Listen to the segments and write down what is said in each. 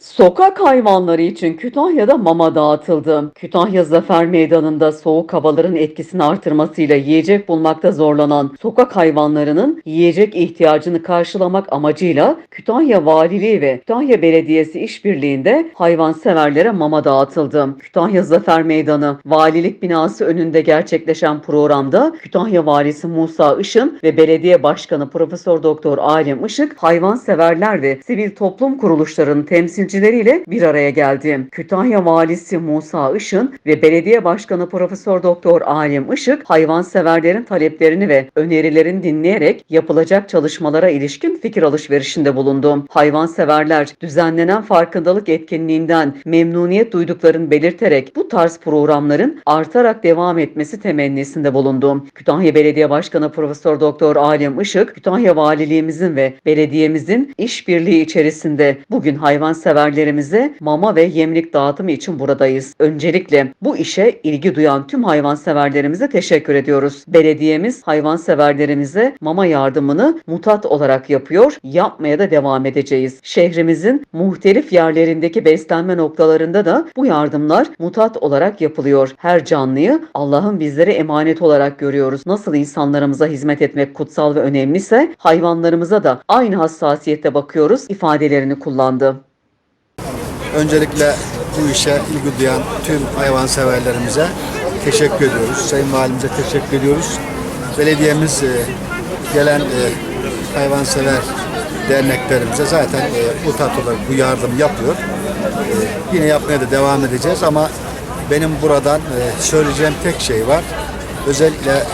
Sokak hayvanları için Kütahya'da mama dağıtıldı. Kütahya Zafer Meydanı'nda soğuk havaların etkisini artırmasıyla yiyecek bulmakta zorlanan sokak hayvanlarının yiyecek ihtiyacını karşılamak amacıyla Kütahya Valiliği ve Kütahya Belediyesi işbirliğinde hayvanseverlere mama dağıtıldı. Kütahya Zafer Meydanı Valilik binası önünde gerçekleşen programda Kütahya Valisi Musa Işın ve Belediye Başkanı Profesör Doktor Alem Işık hayvanseverler ve sivil toplum kuruluşlarının temsilcileriyle bir araya geldi. Kütahya Valisi Musa Işın ve Belediye Başkanı Profesör Doktor Alem Işık hayvanseverlerin taleplerini ve önerilerini dinleyerek yapılacak çalışmalara ilişkin fikir alışverişinde bulundu. Hayvanseverler düzenlenen farkındalık etkinliğinden memnuniyet duyduklarını belirterek bu tarz programların artarak devam etmesi temennisinde bulundu. Kütahya Belediye Başkanı Profesör Doktor Alem Işık, Kütahya Valiliğimizin ve belediyemizin işbirliği içerisinde bugün hayvanseverlerimize mama ve yemlik dağıtımı için buradayız. Öncelikle bu işe ilgi duyan tüm hayvanseverlerimize teşekkür ediyoruz. Belediyemiz hayvanseverlerimize mama yardımını mutat olarak yapıyor, yapmaya da devam edeceğiz. Şehrimizin muhtelif yerlerindeki beslenme noktalarında da bu yardımlar mutat olarak yapılıyor. Her canlıyı Allah'ın bizlere emanet olarak görüyoruz. Nasıl insanlarımıza hizmet etmek kutsal ve önemliyse hayvanlarımıza da aynı hassasiyette bakıyoruz ifadelerini kullandı. Öncelikle bu işe ilgi duyan tüm hayvanseverlerimize teşekkür ediyoruz. Sayın Valimize teşekkür ediyoruz. Belediyemiz e, gelen e, hayvansever derneklerimize zaten e, bu tat olarak bu yardım yapıyor. Yine yapmaya da devam edeceğiz ama benim buradan söyleyeceğim tek şey var. Özellikle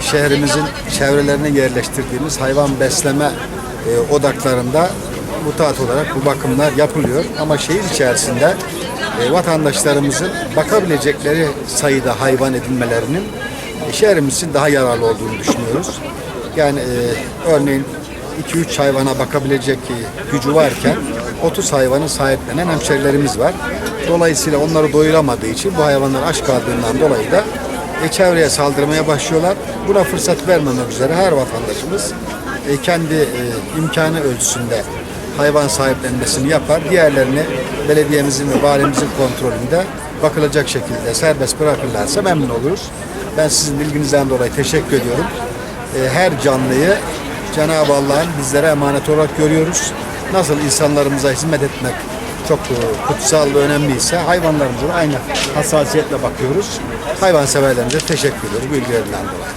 şehrimizin çevrelerine yerleştirdiğimiz hayvan besleme odaklarında mutat olarak bu bakımlar yapılıyor. Ama şehir içerisinde e, vatandaşlarımızın bakabilecekleri sayıda hayvan edinmelerinin e, şehrimiz daha yararlı olduğunu düşünüyoruz. Yani e, örneğin 2-3 hayvana bakabilecek e, gücü varken 30 hayvanı sahiplenen hemşerilerimiz var. Dolayısıyla onları doyuramadığı için bu hayvanlar aç kaldığından dolayı da e, çevreye saldırmaya başlıyorlar. Buna fırsat vermemek üzere her vatandaşımız e, kendi e, imkanı ölçüsünde hayvan sahiplenmesini yapar. Diğerlerini belediyemizin ve valimizin kontrolünde bakılacak şekilde serbest bırakırlarsa memnun oluruz. Ben sizin bilginizden dolayı teşekkür ediyorum. E, her canlıyı Cenab-ı Allah'ın bizlere emanet olarak görüyoruz. Nasıl insanlarımıza hizmet etmek çok e, kutsal ve önemliyse hayvanlarımıza da aynı hassasiyetle bakıyoruz. Hayvanseverlerimize teşekkür ediyorum bu ilgilerinden dolayı.